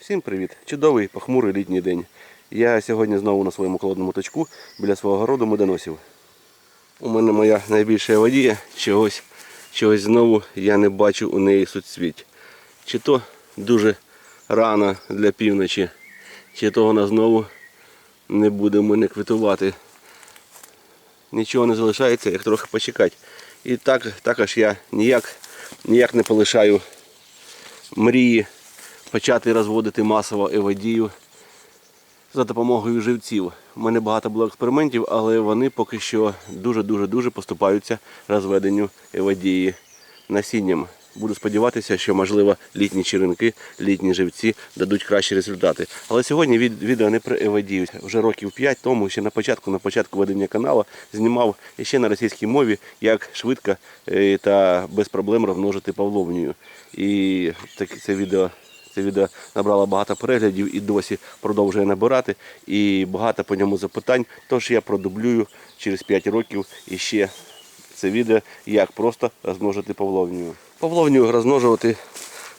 Всім привіт! Чудовий похмурий літній день. Я сьогодні знову на своєму холодному точку біля свого городу медоносів. У мене моя найбільша водія, чогось, чогось знову я не бачу у неї суцвіть. Чи то дуже рано для півночі, чи то вона знову не буде мене квітувати. Нічого не залишається, як трохи почекати. І так, також я ніяк, ніяк не полишаю мрії почати розводити масово еводію за допомогою живців. У мене багато було експериментів, але вони поки що дуже-дуже-дуже поступаються розведенню еводії насінням. Буду сподіватися, що можливо літні черенки, літні живці дадуть кращі результати. Але сьогодні відео не про еводію. Вже років 5 тому, ще на початку, на початку ведення каналу, знімав ще на російській мові, як швидко е, та без проблем розмножити павловнію. І це відео це відео набрало багато переглядів і досі продовжує набирати. І багато по ньому запитань. Тож я продублюю через 5 років і ще це відео, як просто розмножити павловнію. Павловнію розмножувати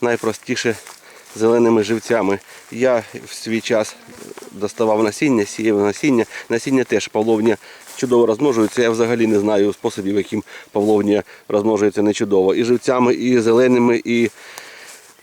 найпростіше зеленими живцями. Я в свій час доставав насіння, сіяв насіння. Насіння теж павловня чудово розмножується. Я взагалі не знаю способів, яким павловня розмножується не чудово. І живцями, і зеленими, і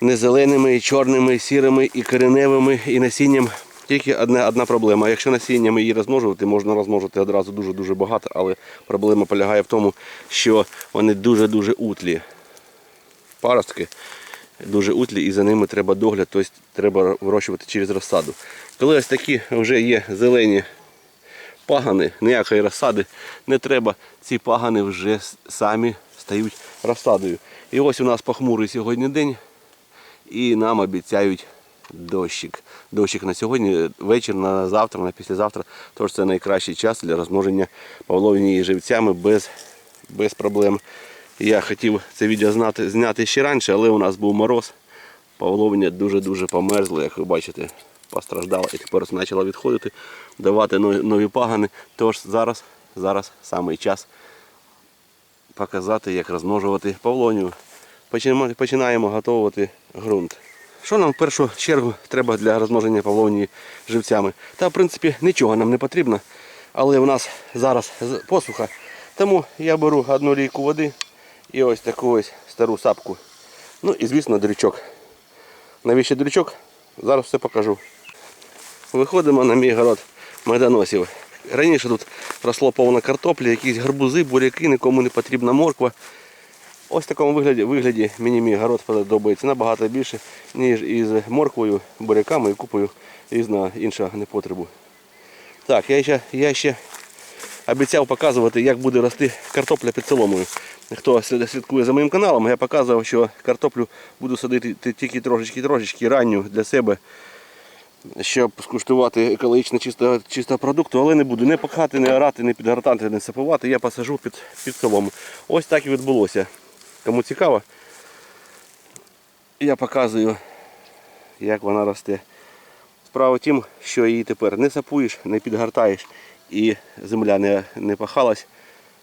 не зеленими, і чорними, і сірими, і кореневими, і насінням. Тільки одна, одна проблема. Якщо насінням її розмножувати, можна розмножити одразу дуже-дуже багато, але проблема полягає в тому, що вони дуже-дуже утлі. Паростки дуже утлі і за ними треба догляд, тобто треба вирощувати через розсаду. Коли ось такі вже є зелені пагани, ніякої розсади не треба, ці пагани вже самі стають розсадою. І ось у нас похмурий сьогодні день і нам обіцяють дощик. Дощик на сьогодні, вечір, на завтра, на післязавтра. Тож це найкращий час для розмноження павловні живцями без, без проблем. Я хотів це відео знати, зняти ще раніше, але у нас був мороз. Павловня дуже-дуже померзла, як ви бачите, постраждала і тепер почала відходити, давати нові пагани. Тож зараз, зараз самий час показати, як розмножувати павлонію. Починаємо, готувати ґрунт. Що нам в першу чергу треба для розмноження павловнії живцями? Та в принципі нічого нам не потрібно, але у нас зараз посуха. Тому я беру одну лійку води і ось таку ось стару сапку. Ну і звісно дрючок. Навіщо дрючок? Зараз все покажу. Виходимо на мій город медоносів. Раніше тут росло повно картоплі, якісь гарбузи, буряки, нікому не потрібна морква. Ось в такому вигляді, вигляді мені мій город подобається набагато більше, ніж із морквою, буряками і купою різного іншого непотребу. Так, я ще, я ще обіцяв показувати, як буде рости картопля під соломою. Хто слідкує за моїм каналом, я показував, що картоплю буду садити тільки трошечки-трошечки ранню для себе, щоб скуштувати екологічно чистого, чистого продукту, але не буду не пахати, не орати, не підгортати, не сапувати. Я посажу під, під солому. Ось так і відбулося. Кому цікаво, я показую, як вона росте. Справа в тім, що її тепер не сапуєш, не підгортаєш і земля не, не пахалась.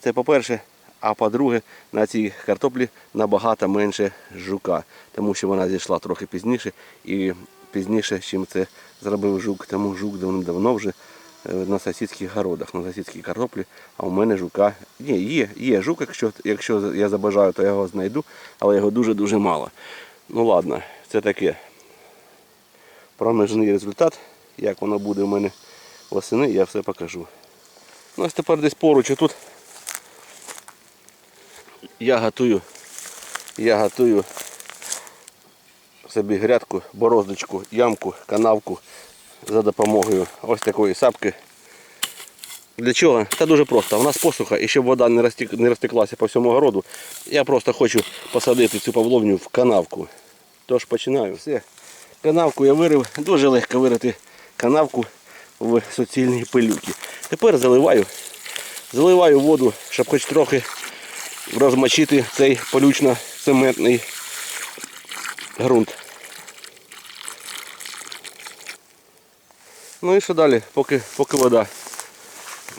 Це по-перше. А по-друге, на цій картоплі набагато менше жука, тому що вона зійшла трохи пізніше і пізніше, чим це зробив жук. Тому жук давно вже на сусідських городах, на сусідській картоплі, а у мене жука. Ні, є, є жук, якщо, якщо я забажаю, то я його знайду, але його дуже-дуже мало. Ну ладно, це таке проміжний результат. Як воно буде у мене восени, я все покажу. Ну, ось тепер десь поруч тут я готую, я готую собі грядку, бороздочку, ямку, канавку за допомогою ось такої сапки. Для чого? Та дуже просто. У нас посуха і щоб вода не не розтеклася по всьому городу, я просто хочу посадити цю павловню в канавку. Тож починаю. Все. Канавку я вирив, дуже легко вирити канавку в суцільній пилюки. Тепер заливаю, заливаю воду, щоб хоч трохи розмочити цей полючно-цементний ґрунт. Ну і що далі, поки, поки вода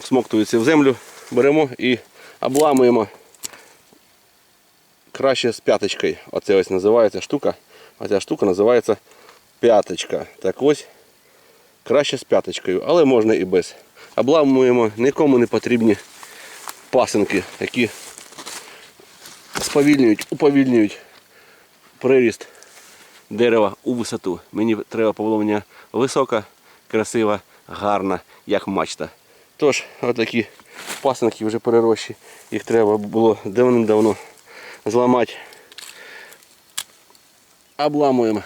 смоктується в землю, беремо і обламуємо краще з п'яточкою. Оце ось називається штука. Оця штука називається п'яточка. Так ось краще з п'яточкою, але можна і без. Обламуємо нікому не потрібні пасинки, які сповільнюють, уповільнюють приріст дерева у висоту. Мені треба павловня висока, красива, гарна, як мачта. Тож, отакі пасинки вже перерощі. Їх треба було давним-давно зламати. Обламуємо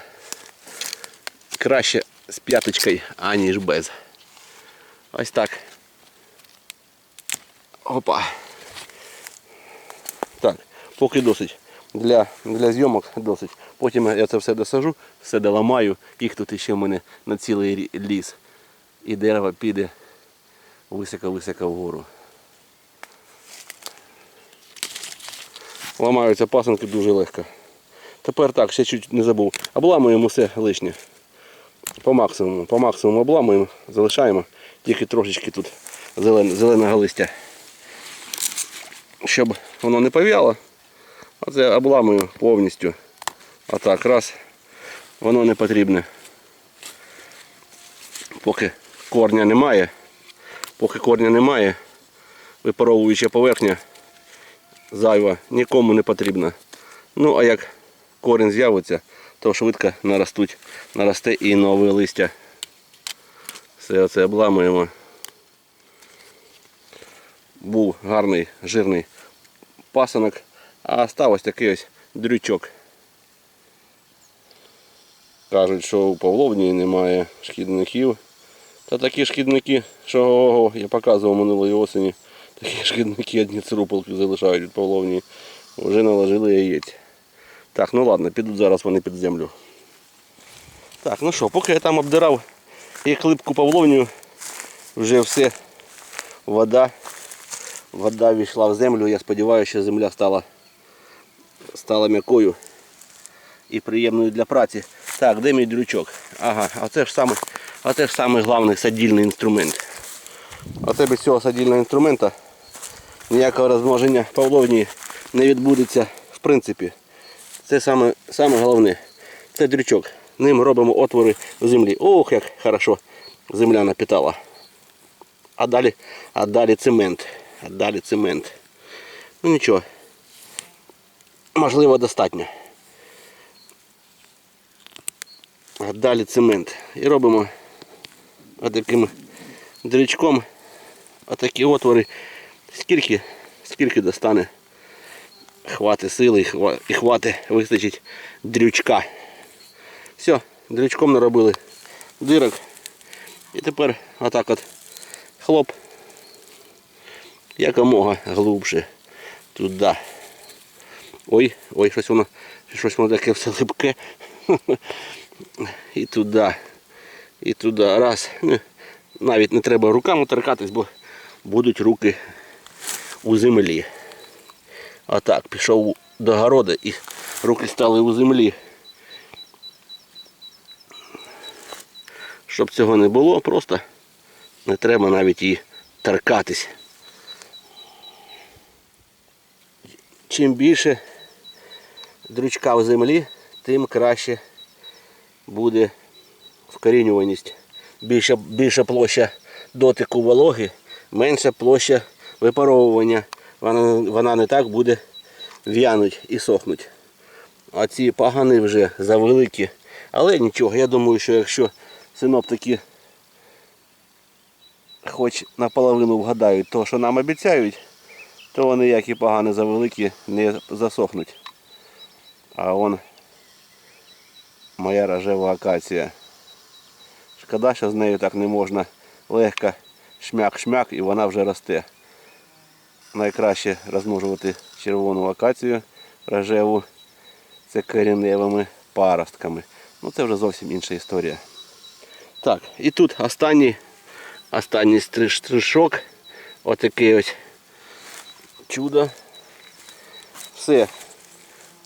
краще з п'яточкою, аніж без. Ось так. Опа. Так, поки досить. Для, для зйомок досить. Потім я це все досажу, все доламаю. Їх тут ще в мене на цілий ліс. І дерево піде високо-високо вгору. Ламаються пасанки дуже легко. Тепер так, ще чуть не забув. Обламуємо все лишнє. По максимуму. По максимуму обламуємо, залишаємо. Тільки трошечки тут зелен, зеленого листя. Щоб воно не пов'яло. Оце обламую повністю. А так, раз. Воно не потрібне. Поки корня немає. Поки корня немає, випаровуюча поверхня зайва нікому не потрібна. Ну а як корінь з'явиться, то швидко наростуть, наросте і нове листя. Все оце обламуємо. Був гарний жирний пасанок, а став такий ось дрючок. Кажуть, що у Павловні немає шкідників. Та такі шкідники, що ого, я показував минулої осені, такі шкідники одні цирупалки залишають від Павловні. Вже наложили яєць. Так, ну ладно, підуть зараз вони під землю. Так, ну що, поки я там обдирав і клипку Павловню, вже все, вода, вода війшла в землю. Я сподіваюся, що земля стала, стала м'якою і приємною для праці. Так, де мій дрючок? Ага, а це ж саме, а ж саме головний садільний інструмент. А це без цього садільного інструмента ніякого розмноження павловні не відбудеться в принципі. Це саме, саме головне. Це дрючок. Ним робимо отвори в землі. Ох, як хорошо земля напітала. А далі, а далі цемент. А далі цемент. Ну нічого. Можливо, достатньо. Далі цемент. І робимо отаким дрючком отакі отвори. Скільки, скільки достане. Хвати сили і хва- і хвати вистачить дрючка. Все, дрючком наробили дирок. І тепер отак от хлоп. Якомога глубже туди. Ой, ой, щось воно, щось воно таке все липке. І туди. І туди. Раз. Ну, Навіть не треба руками торкатись, бо будуть руки у землі. А так, пішов до города і руки стали у землі. Щоб цього не було, просто не треба навіть її торкатись. Чим більше дрючка в землі, тим краще буде вкорінюваність. Більша, більша площа дотику вологи, менша площа випаровування. Вона, вона не так буде в'януть і сохнуть. А ці пагани вже завеликі. Але нічого, я думаю, що якщо синоптики хоч наполовину вгадають то, що нам обіцяють, то вони, як і пагани завеликі, не засохнуть. А он моя рожева акація. Шкода, що з нею так не можна легко шмяк-шмяк і вона вже росте. Найкраще розмножувати червону акацію рожеву. Це кореневими паростками. Ну це вже зовсім інша історія. Так, і тут останній, останній стриж- штришок. Отакий ось чудо. Все.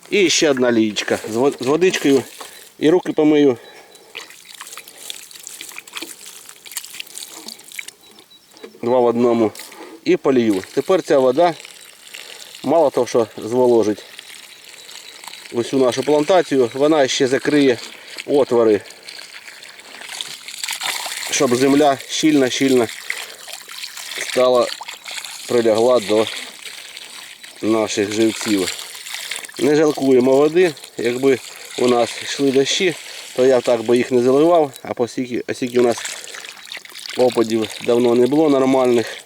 І ще одна лієчка з водичкою. І руки помию. Два в одному. І полію. Тепер ця вода мало того, що зволожить усю нашу плантацію, вона ще закриє отвори щоб земля щільно-щільно стала прилягла до наших живців. Не жалкуємо води. Якби у нас йшли дощі, то я так би їх не заливав, а оскільки, оскільки у нас опадів давно не було нормальних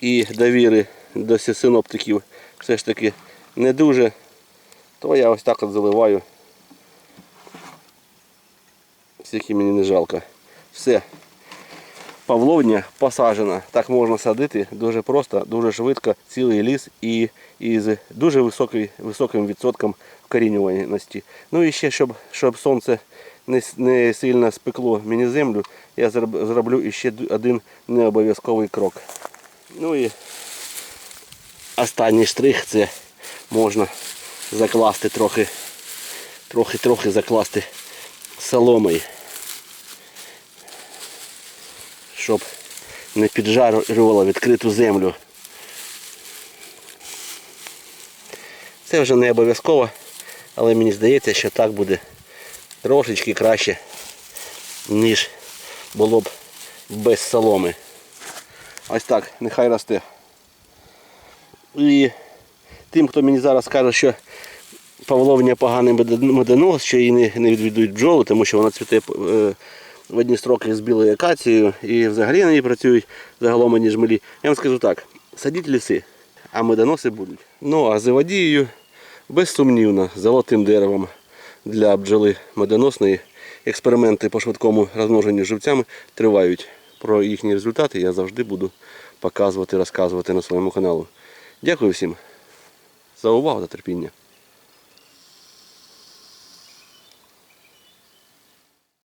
і довіри до синоптиків все ж таки не дуже, то я ось так от заливаю. Скільки мені не жалко. Все. Павловня посаджена. Так можна садити дуже просто, дуже швидко, цілий ліс і, і з дуже високий, високим відсотком вкорінюваності. Ну і ще, щоб, щоб сонце не, не сильно спекло мені землю, я зроблю іще д- один необов'язковий крок. Ну і останній штрих це можна закласти трохи, трохи, трохи закласти соломою. Щоб не піджарювало відкриту землю. Це вже не обов'язково, але мені здається, що так буде трошечки краще, ніж було б без соломи. Ось так, нехай росте. І тим, хто мені зараз каже, що Павловня поганий меден- медонос, що її не, не відвідують бджоли, тому що вона цвіте е, в одні строки з білою акацією і взагалі на ній працюють загалом одні жмелі. Я вам скажу так, садіть ліси, а медоноси будуть. Ну а заводією безсумнівно золотим деревом для бджоли медоносної. Експерименти по швидкому розмноженню живцями тривають. Про їхні результати я завжди буду показувати, розказувати на своєму каналу. Дякую всім за увагу та терпіння.